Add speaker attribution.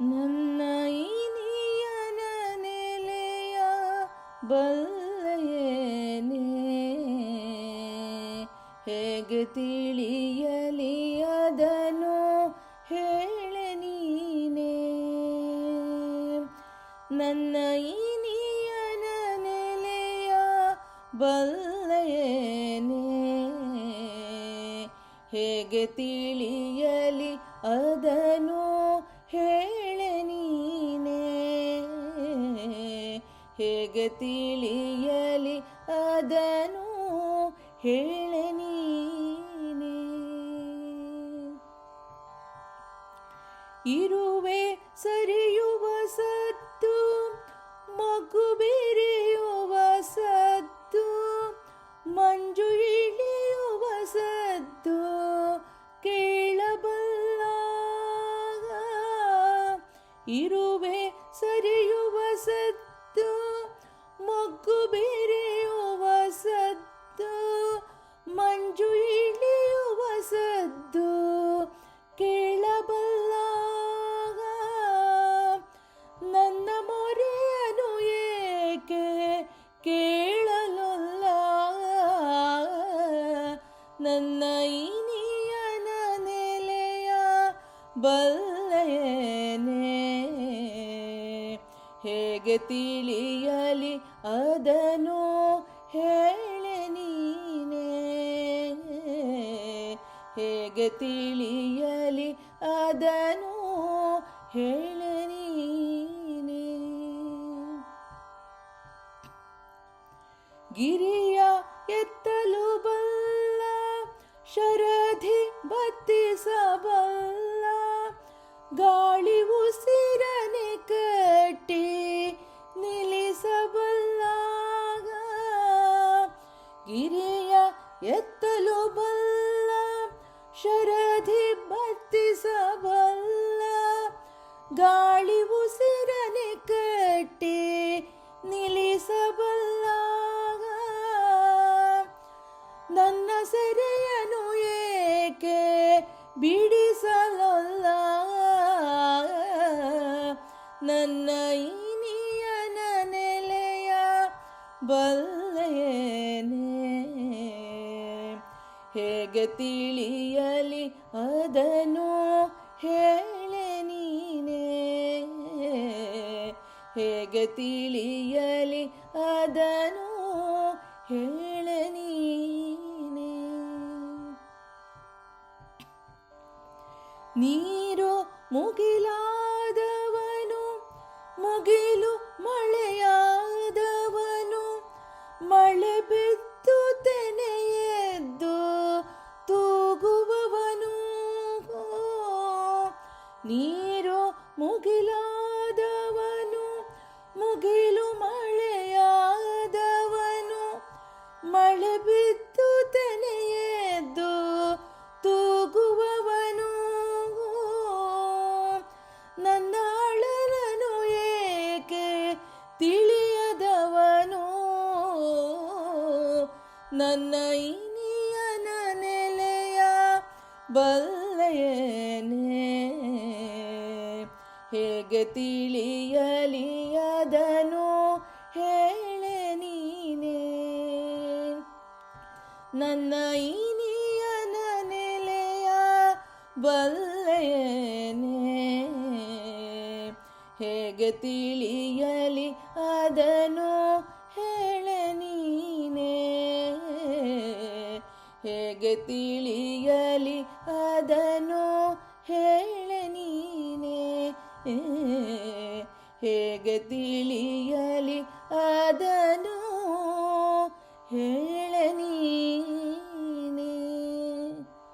Speaker 1: ನನ್ನ ಇನಿಯನ ನೆಲೆಯ ಬಲ್ಲೆಯೇನೆ. ಹೇಗೆ ತಿಳಿಯಲಿ ಅದನು ಹೇಳೆ ನೀನೇ. ನನ್ನ ಇನಿಯನ ನೆಲೆಯ ಬಲ್ಲೆಯೇನೆ. ಹೇಗೆ ತಿಳಿಯಲಿ ಅದನು ಹೇಳೆ ಹೇಗೆ ತಿಳಿಯಲಿ ಅದನು ಹೇಳನೀನೆ ನೀನೇ. ಇರುವೆ ಸರಿಯುವ ಸತ್ತು ಮಗು ಬೆರೆಯುವ ಸತ್ತು ಮಂಜು ಇಳಿಯುವ ಸದ್ದು ಕೇಳಬಲ್ಲ. ಇರುವೆ ನನ್ನ ಇನಿಯನ ನೆಲೆಯ ಬಲ್ಲೆಯೇನೆ ಹೇಗೆ ತಿಳಿಯಲಿ ಅದನು ಹೇಳೆ ನೀನೇ. ಹೇಗೆ ತಿಳಿಯಲಿ ಅದನು ಹೇಳೆ ನೀನೇ. ಗಿರಿಯ ಗಾಳಿ ಉಸಿರನೆ ಕಟ್ಟಿ ನಿಲ್ಲಿಸಬಲ್ಲ ಗಿರಿಯ ಎತ್ತಲು ಬಲ್ಲ ಶರಧಿ ಬತ್ತಿಸಬಲ್ಲ ಗಾಳಿ ನನ್ನ ಇನಿಯನ ನೆಲೆಯ ಬಲ್ಲೆಯೇನೆ. ಹೇಗೆ ತಿಳಿಯಲಿ ಅದನು ಹೇಳೆ ನೀನೇ. ಹೇಗೆ ತಿಳಿಯಲಿ ಅದನು ಹೇಳೆ ನೀನೆ. ನೀರು ಮುಗಿಲಾದವನು ಮುಗಿಲು ಮಳೆಯಾದವನು ಮಳೆ ಬಿದ್ದು ತೆನೆಯೆದ್ದು ತೂಗುವವನು. ನೀರು ನನ್ನ ಇನಿಯನ ನೆಲೆಯ ಬಲ್ಲೆಯೇನೆ. ಹೇಗೆ ತಿಳಿಯಲಿ ಅದನು ಹೇಳೆ ನೀನೇ. ನನ್ನ ಇನಿಯನ ನೆಲೆಯ ಬಲ್ಲೆಯೇನೆ. ಹೇಗೆ ತಿಳಿಯಲಿ ಅದನು ಹೇಳೆ ನಿನಗೆ ತಿಳಿಯಲಿ ಅದನ್ನು ಹೇಳ ನೀನೇ. ಹೇಗೆ ತಿಳಿಯಲಿ ಅದನ್ನು ಹೇ